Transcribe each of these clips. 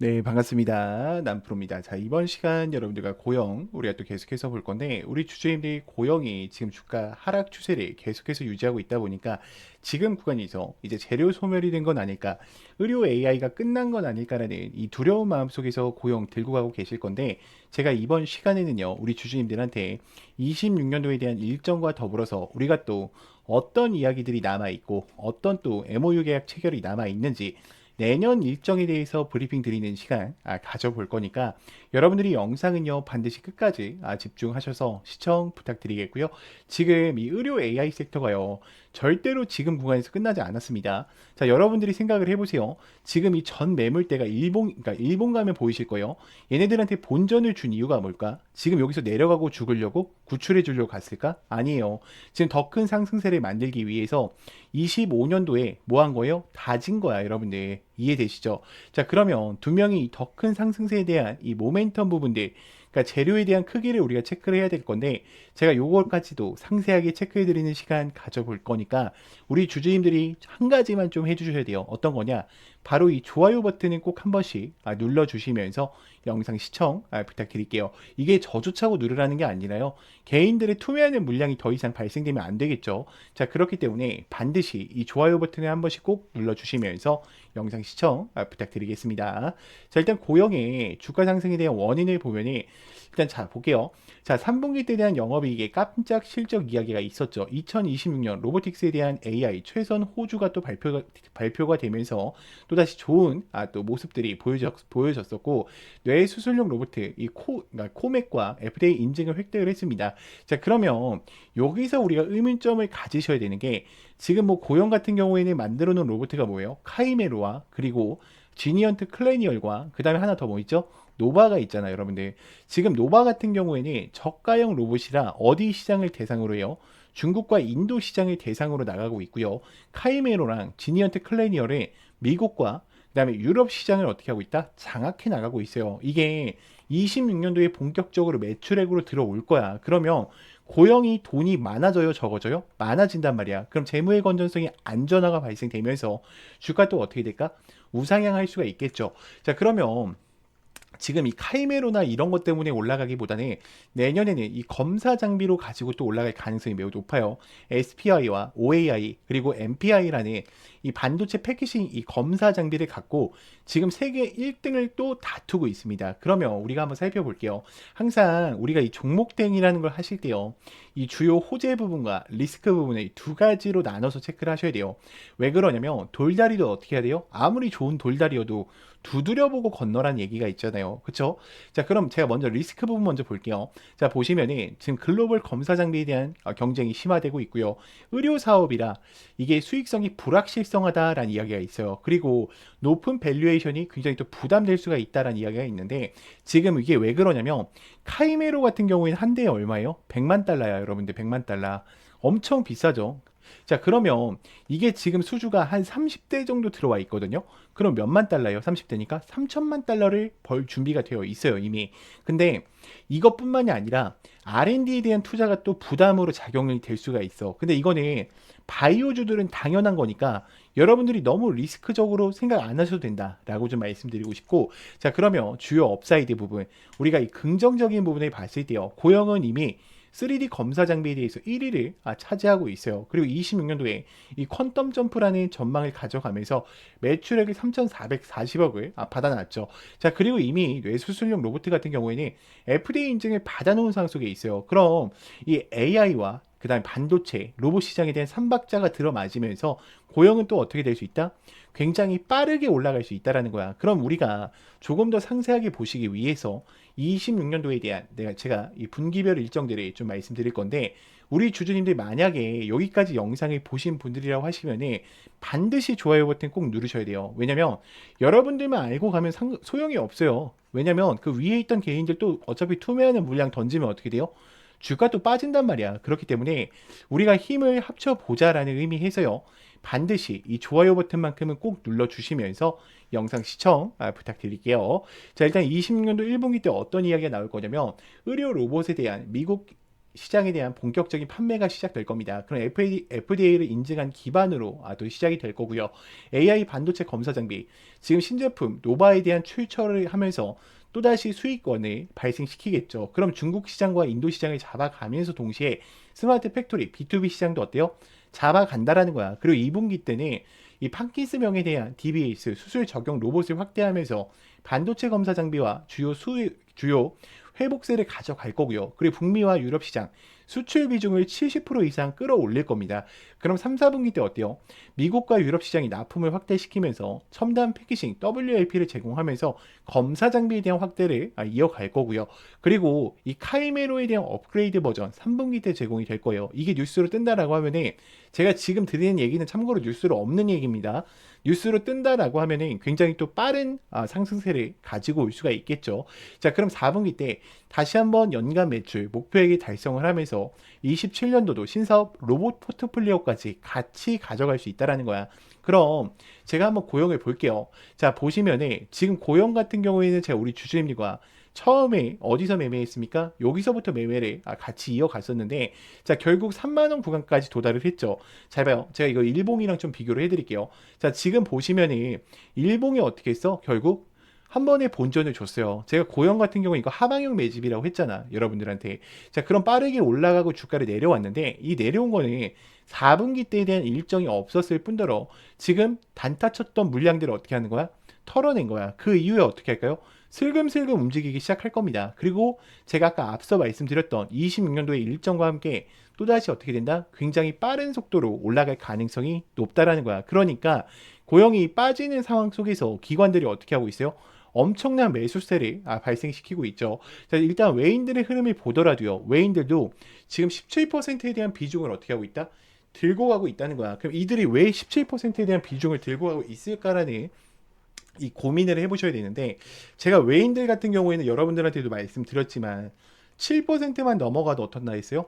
네, 반갑습니다. 남프로입니다. 자, 이번 시간 여러분들과 고영 우리가 또 계속해서 볼 건데 우리 주주님들이 고영이 지금 주가 하락 추세를 계속해서 유지하고 있다 보니까 지금 구간에서 이제 재료 소멸이 된 건 아닐까, 의료 AI가 끝난 건 아닐까라는 이 두려운 마음 속에서 고영 들고 가고 계실 건데 제가 이번 시간에는요, 우리 주주님들한테 26년도에 대한 일정과 더불어서 우리가 또 어떤 이야기들이 남아 있고 어떤 또 MOU 계약 체결이 남아 있는지 내년 일정에 대해서 브리핑 드리는 시간 아, 가져볼 거니까 여러분들이 영상은요 반드시 끝까지 아, 집중하셔서 시청 부탁드리겠고요. 지금 이 의료 AI 섹터가요 절대로 지금 구간에서 끝나지 않았습니다. 자 여러분들이 생각을 해보세요. 지금 이 전 매물대가 일본 그러니까 일본 가면 보이실 거예요. 얘네들한테 본전을 준 이유가 뭘까? 지금 여기서 내려가고 죽으려고 구출해 주려고 갔을까? 아니에요. 지금 더 큰 상승세를 만들기 위해서 25년도에 뭐 한 거예요? 다진 거야, 여러분들. 이해되시죠? 자, 그러면 두 명이 더 큰 상승세에 대한 이 모멘텀 부분들, 그러니까 재료에 대한 크기를 우리가 체크를 해야 될 건데 제가 요걸까지도 상세하게 체크해 드리는 시간 가져볼 거니까 우리 주주님들이 한 가지만 좀 해주셔야 돼요. 어떤 거냐? 바로 이 좋아요 버튼을 꼭 한 번씩 아, 눌러 주시면서 영상 시청 아, 부탁드릴게요. 이게 저조차고 누르라는 게 아니라요. 개인들의 투매하는 물량이 더 이상 발생되면 안 되겠죠. 자 그렇기 때문에 반드시 이 좋아요 버튼을 한 번씩 꼭 눌러 주시면서 영상 시청 아, 부탁드리겠습니다. 자 일단 고영의 주가 상승에 대한 원인을 보면은 일단 자 볼게요. 자 3분기 때 대한 영업이익의 깜짝 실적 이야기가 있었죠. 2026년 로보틱스에 대한 AI 최선 호주가 또 발표가 발표가 되면서 또 다시 좋은 아, 또 모습들이 보여졌, 보여졌 었고 뇌 수술용 로봇 이 코, 그러니까 코맥과 FDA 인증을 획득을 했습니다. 자 그러면 여기서 우리가 의문점을 가지셔야 되는 게 지금 뭐 고용 같은 경우에는 만들어 놓은 로봇가 뭐예요? 카이메로와 그리고 지니언트 클래니얼과 그 다음에 하나 더 뭐 있죠? 노바가 있잖아요, 여러분들. 지금 노바 같은 경우에는 저가형 로봇이라 어디 시장을 대상으로 해요? 중국과 인도 시장을 대상으로 나가고 있고요. 카이메로랑 지니언트 클래니얼은 미국과 그다음에 유럽 시장을 어떻게 하고 있다? 장악해 나가고 있어요. 이게 26년도에 본격적으로 매출액으로 들어올 거야. 그러면 고용이 돈이 많아져요, 적어져요? 많아진단 말이야. 그럼 재무의 건전성이 안전화가 발생되면서 주가 또 어떻게 될까? 우상향할 수가 있겠죠. 자, 그러면 지금 이 카이메로나 이런 것 때문에 올라가기보다는 내년에는 이 검사 장비로 가지고 또 올라갈 가능성이 매우 높아요. SPI와 OAI 그리고 MPI라는 이 반도체 패키징 이 검사 장비를 갖고 지금 세계 1등을 또 다투고 있습니다. 그러면 우리가 한번 살펴볼게요. 항상 우리가 이 종목 대응이라는 걸 하실 때요. 이 주요 호재 부분과 리스크 부분을 두 가지로 나눠서 체크를 하셔야 돼요. 왜 그러냐면 돌다리도 어떻게 해야 돼요? 아무리 좋은 돌다리여도 두드려보고 건너란 얘기가 있잖아요. 그쵸? 자, 그럼 제가 먼저 리스크 부분 먼저 볼게요. 자, 보시면은 지금 글로벌 검사 장비에 대한 어, 경쟁이 심화되고 있고요. 의료 사업이라 이게 수익성이 불확실성하다라는 이야기가 있어요. 그리고 높은 밸류에이션이 굉장히 또 부담될 수가 있다라는 이야기가 있는데 지금 이게 왜 그러냐면 카이메로 같은 경우에는 한 대에 얼마예요? 100만 달러야, 여러분들. 100만 달러. 엄청 비싸죠. 자, 그러면 이게 지금 수주가 한 30대 정도 들어와 있거든요. 그럼 몇만 달러예요? 30대니까 3천만 달러를 벌 준비가 되어 있어요, 이미. 근데 이것뿐만이 아니라 R&D에 대한 투자가 또 부담으로 작용이 될 수가 있어. 근데 이거는 바이오주들은 당연한 거니까 여러분들이 너무 리스크적으로 생각 안 하셔도 된다라고 좀 말씀드리고 싶고 자 그러면 주요 업사이드 부분 우리가 이 긍정적인 부분을 봤을 때요 고영은 이미 3D 검사 장비에 대해서 1위를 아, 차지하고 있어요. 그리고 26년도에 이 퀀텀 점프라는 전망을 가져가면서 매출액을 3,440억을 아, 받아놨죠. 자, 그리고 이미 뇌수술용 로봇 같은 경우에는 FDA 인증을 받아놓은 상황 속에 있어요. 그럼 이 AI와 그 다음에 반도체, 로봇 시장에 대한 삼박자가 들어맞으면서 고용은 또 어떻게 될 수 있다? 굉장히 빠르게 올라갈 수 있다라는 거야. 그럼 우리가 조금 더 상세하게 보시기 위해서 26년도에 대한 내가 제가 이 분기별 일정들을 좀 말씀드릴 건데 우리 주주님들 만약에 여기까지 영상을 보신 분들이라고 하시면은 반드시 좋아요 버튼 꼭 누르셔야 돼요. 왜냐면 여러분들만 알고 가면 상, 소용이 없어요. 왜냐면 그 위에 있던 개인들 또 어차피 투매하는 물량 던지면 어떻게 돼요? 주가 또 빠진단 말이야. 그렇기 때문에 우리가 힘을 합쳐보자라는 의미에서요. 반드시 이 좋아요 버튼만큼은 꼭 눌러주시면서 영상 시청 아, 부탁드릴게요. 자, 일단 26년도 1분기 때 어떤 이야기가 나올 거냐면 의료 로봇에 대한 미국 시장에 대한 본격적인 판매가 시작될 겁니다. 그럼 FDA를 인증한 기반으로 아, 또 시작이 될 거고요. AI 반도체 검사 장비, 지금 신제품 노바에 대한 출처를 하면서 또다시 수익권을 발생시키겠죠. 그럼 중국 시장과 인도 시장을 잡아가면서 동시에 스마트 팩토리 B2B 시장도 어때요? 잡아간다라는 거야. 그리고 2분기 때는 이 판키스명에 대한 DBS 수술 적용 로봇을 확대하면서 반도체 검사 장비와 주요 수 주요 회복세를 가져갈 거고요. 그리고 북미와 유럽 시장 수출 비중을 70% 이상 끌어올릴 겁니다. 그럼 3, 4분기 때 어때요? 미국과 유럽 시장이 납품을 확대시키면서 첨단 패키징 WLP를 제공하면서 검사 장비에 대한 확대를 아, 이어갈 거고요. 그리고 이 카이메로에 대한 업그레이드 버전 3분기 때 제공이 될 거예요. 이게 뉴스로 뜬다라고 하면은 제가 지금 드리는 얘기는 참고로 뉴스로 없는 얘기입니다. 뉴스로 뜬다라고 하면은 굉장히 또 빠른 아, 상승세를 가지고 올 수가 있겠죠. 자, 그럼 4분기 때 다시 한번 연간 매출 목표액이 달성을 하면서 27년도도 신사업 로봇 포트폴리오까지 같이 가져갈 수 있다라는 거야. 그럼 제가 한번 고용을 볼게요. 자, 보시면은 지금 고용 같은 경우에는 제가 우리 주주님들과 처음에 어디서 매매했습니까? 여기서부터 매매를 아, 같이 이어갔었는데 자 결국 3만원 구간까지 도달을 했죠. 잘 봐요. 제가 이거 일봉이랑 좀 비교를 해드릴게요. 자 지금 보시면은 일봉이 어떻게 했어? 결국 한 번에 본전을 줬어요. 제가 고영 같은 경우 이거 하방형 매집이라고 했잖아. 여러분들한테. 자, 그럼 빠르게 올라가고 주가를 내려왔는데 이 내려온 거는 4분기 때에 대한 일정이 없었을 뿐더러 지금 단타 쳤던 물량들을 어떻게 하는 거야? 털어낸 거야. 그 이후에 어떻게 할까요? 슬금슬금 움직이기 시작할 겁니다. 그리고 제가 아까 앞서 말씀드렸던 26년도의 일정과 함께 또다시 어떻게 된다? 굉장히 빠른 속도로 올라갈 가능성이 높다라는 거야. 그러니까 고용이 빠지는 상황 속에서 기관들이 어떻게 하고 있어요? 엄청난 매수세를 아, 발생시키고 있죠. 자, 일단 외인들의 흐름을 보더라도요. 외인들도 지금 17%에 대한 비중을 어떻게 하고 있다? 들고 가고 있다는 거야. 그럼 이들이 왜 17%에 대한 비중을 들고 가고 있을까라는 이 고민을 해보셔야 되는데 제가 외인들 같은 경우에는 여러분들한테도 말씀드렸지만 7%만 넘어가도 어떻나 했어요?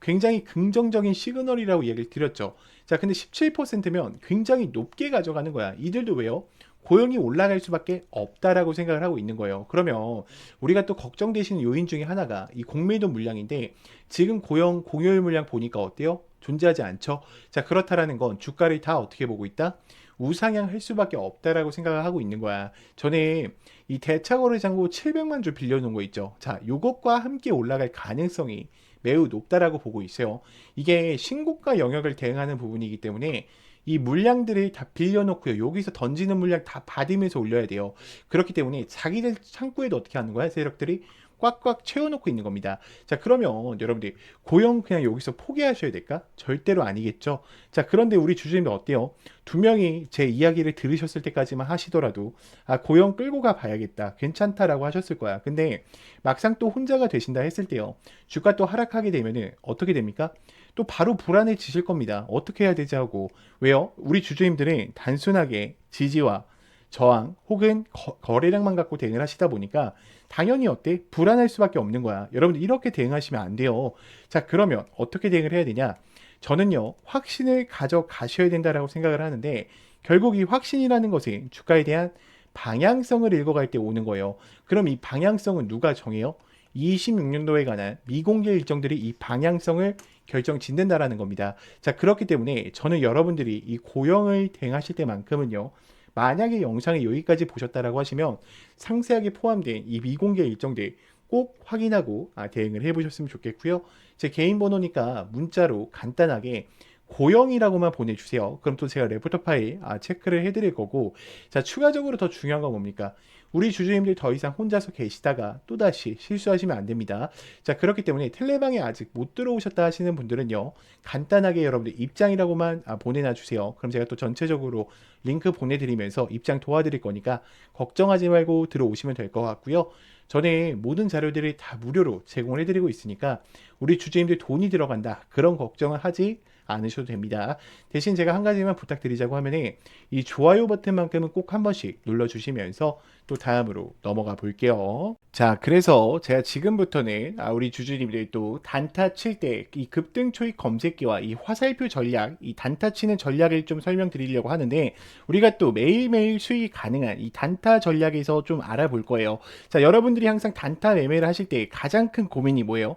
굉장히 긍정적인 시그널이라고 얘기를 드렸죠. 자, 근데 17%면 굉장히 높게 가져가는 거야. 이들도 왜요? 고용이 올라갈 수밖에 없다라고 생각을 하고 있는 거예요. 그러면 우리가 또 걱정되시는 요인 중에 하나가 이 공매도 물량인데 지금 고용 공여율 물량 보니까 어때요? 존재하지 않죠. 자, 그렇다라는 건 주가를 다 어떻게 보고 있다? 우상향할 수밖에 없다라고 생각을 하고 있는 거야. 전에 이 대차거래 잔고 700만 주 빌려놓은 거 있죠. 자, 요것과 함께 올라갈 가능성이 매우 높다라고 보고 있어요. 이게 신고가 영역을 대응하는 부분이기 때문에 이 물량들을 다 빌려놓고요. 여기서 던지는 물량 다 받으면서 올려야 돼요. 그렇기 때문에 자기들 창구에도 어떻게 하는 거야? 세력들이 꽉꽉 채워놓고 있는 겁니다. 자, 그러면 여러분들 고용 그냥 여기서 포기하셔야 될까? 절대로 아니겠죠. 자, 그런데 우리 주주님들 어때요? 두 명이 제 이야기를 들으셨을 때까지만 하시더라도 아, 고용 끌고 가 봐야겠다. 괜찮다라고 하셨을 거야. 근데 막상 또 혼자가 되신다 했을 때요. 주가 또 하락하게 되면은 어떻게 됩니까? 또 바로 불안해지실 겁니다. 어떻게 해야 되지 하고 왜요? 우리 주주님들은 단순하게 지지와 저항 혹은 거, 래량만 갖고 대응을 하시다 보니까 당연히 어때? 불안할 수밖에 없는 거야. 여러분들 이렇게 대응하시면 안 돼요. 자, 그러면 어떻게 대응을 해야 되냐? 저는요, 확신을 가져가셔야 된다라고 생각을 하는데 결국 이 확신이라는 것은 주가에 대한 방향성을 읽어갈 때 오는 거예요. 그럼 이 방향성은 누가 정해요? 26년도에 관한 미공개 일정들이 이 방향성을 결정 짓는다라는 겁니다. 자, 그렇기 때문에 저는 여러분들이 이 고영을 대응하실 때만큼은요. 만약에 영상을 여기까지 보셨다라고 하시면 상세하게 포함된 이 미공개 일정들 꼭 확인하고 아, 대응을 해보셨으면 좋겠고요. 제 개인 번호니까 문자로 간단하게 고영이라고만 보내주세요. 그럼 또 제가 레포터 파일 아, 체크를 해드릴 거고 자 추가적으로 더 중요한 건 뭡니까? 우리 주주님들 더 이상 혼자서 계시다가 또다시 실수하시면 안 됩니다. 자 그렇기 때문에 텔레방에 아직 못 들어오셨다 하시는 분들은요 간단하게 여러분들 입장이라고만 아, 보내놔 주세요. 그럼 제가 또 전체적으로 링크 보내드리면서 입장 도와드릴 거니까 걱정하지 말고 들어오시면 될 것 같고요. 전에 모든 자료들이 다 무료로 제공을 해드리고 있으니까 우리 주주님들 돈이 들어간다 그런 걱정을 하지 않으셔도 됩니다. 대신 제가 한 가지만 부탁드리자고 하면은 이 좋아요 버튼만큼은 꼭 한 번씩 눌러주시면서 또 다음으로 넘어가 볼게요. 자, 그래서 제가 지금부터는 아, 우리 주주님들이 또 단타 칠 때 이 급등 초입 검색기와 이 화살표 전략, 이 단타 치는 전략을 좀 설명드리려고 하는데 우리가 또 매일매일 수익 가능한 이 단타 전략에서 좀 알아볼 거예요. 자, 여러분들이 항상 단타 매매를 하실 때 가장 큰 고민이 뭐예요?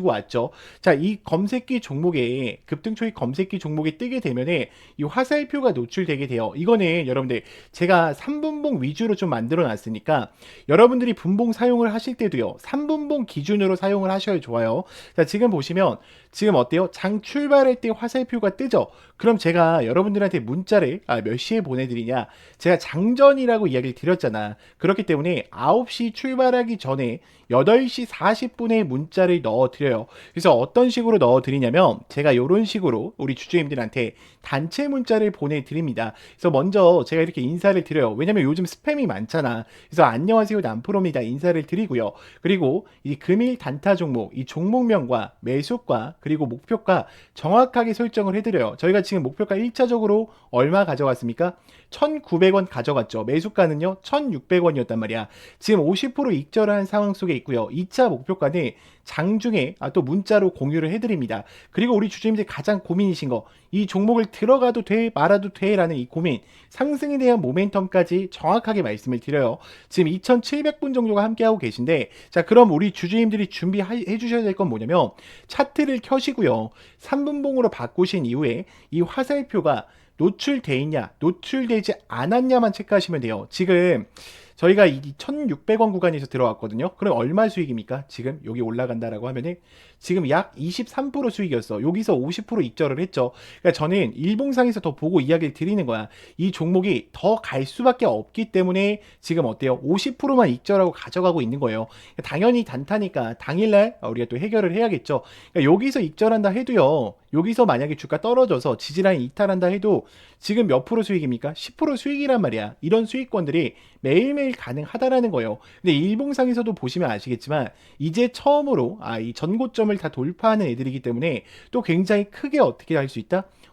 고 왔죠. 자, 이 검색기 종목에 급등 초입 검색기 종목에 뜨게 되면은 이 화살표가 노출되게 돼요. 이거는 여러분들 제가 3분봉 위주로 좀 만들어 놨으니까 여러분들이 분봉 사용을 하실 때도요. 3분봉 기준으로 사용을 하셔야 좋아요. 자, 지금 보시면 지금 어때요? 장 출발할 때 화살표가 뜨죠? 그럼 제가 여러분들한테 문자를 아, 몇 시에 보내드리냐? 제가 장전이라고 이야기를 드렸잖아. 그렇기 때문에 9시 출발하기 전에 8시 40분에 문자를 넣어 드려 요. 그래서 어떤 식으로 넣어드리냐면 제가 이런 식으로 우리 주주님들한테 단체 문자를 보내드립니다. 그래서 먼저 제가 이렇게 인사를 드려요. 왜냐면 요즘 스팸이 많잖아. 그래서 안녕하세요 남프로입니다. 인사를 드리고요. 그리고 이 금일 단타 종목, 이 종목명과 매수가 그리고 목표가 정확하게 설정을 해드려요. 저희가 지금 목표가 1차적으로 얼마 가져갔습니까? 1,900원 가져갔죠. 매수가는요, 1,600원이었단 말이야. 지금 50% 익절한 상황 속에 있고요. 2차 목표가는 장중에 아, 또 문자로 공유를 해드립니다. 그리고 우리 주주님들 가장 고민이신 거, 이 종목을 들어가도 돼, 말아도 돼? 라는 이 고민, 상승에 대한 모멘텀까지 정확하게 말씀을 드려요. 지금 2,700분 정도가 함께하고 계신데, 자, 그럼 우리 주주님들이 준비해 주셔야 될 건 뭐냐면, 차트를 켜시고요. 3분봉으로 바꾸신 이후에 이 화살표가 노출돼 있냐, 노출되지 않았냐만 체크하시면 돼요. 지금 저희가 이 1,600원 구간에서 들어왔거든요. 그럼 얼마 수익입니까? 지금 여기 올라간다라고 하면은 지금 약 23% 수익이었어. 여기서 50% 익절을 했죠. 그러니까 저는 일봉상에서 더 보고 이야기를 드리는 거야. 이 종목이 더 갈 수밖에 없기 때문에 지금 어때요? 50%만 익절하고 가져가고 있는 거예요. 당연히 단타니까 당일날 우리가 또 해결을 해야겠죠. 그러니까 여기서 익절한다 해도요. 여기서 만약에 주가 떨어져서 지지라인 이탈한다 해도 지금 몇 프로 수익입니까? 10% 수익이란 말이야. 이런 수익권들이 매일매일 가능하다라는 거예요. 근데 일봉상에서도 보시면 아시겠지만 이제 처음으로 아, 이 전고점을 다 돌파하는 애들이기 때문에 또 굉장히 크게 어떻게 할 수 있다?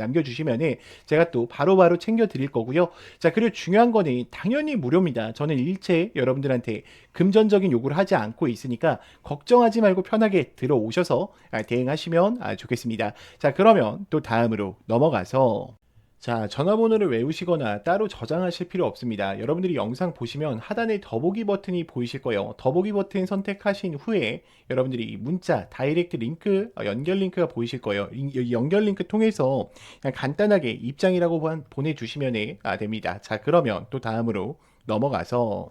남겨주시면은 제가 또 바로바로 챙겨 드릴 거고요. 자, 그리고 중요한 거는 당연히 무료입니다. 저는 일체 여러분들한테 금전적인 요구를 하지 않고 있으니까 걱정하지 말고 편하게 들어오셔서 아, 대응하시면 아, 좋겠습니다. 자, 그러면 또 다음으로 넘어가서 자, 전화번호를 외우시거나 따로 저장하실 필요 없습니다. 여러분들이 영상 보시면 하단에 더보기 버튼이 보이실 거예요. 더보기 버튼 선택하신 후에 여러분들이 문자, 다이렉트 링크, 어, 연결 링크가 보이실 거예요. 이 연결 링크 통해서 그냥 간단하게 입장이라고 보내주시면 아, 됩니다. 자, 그러면 또 다음으로 넘어가서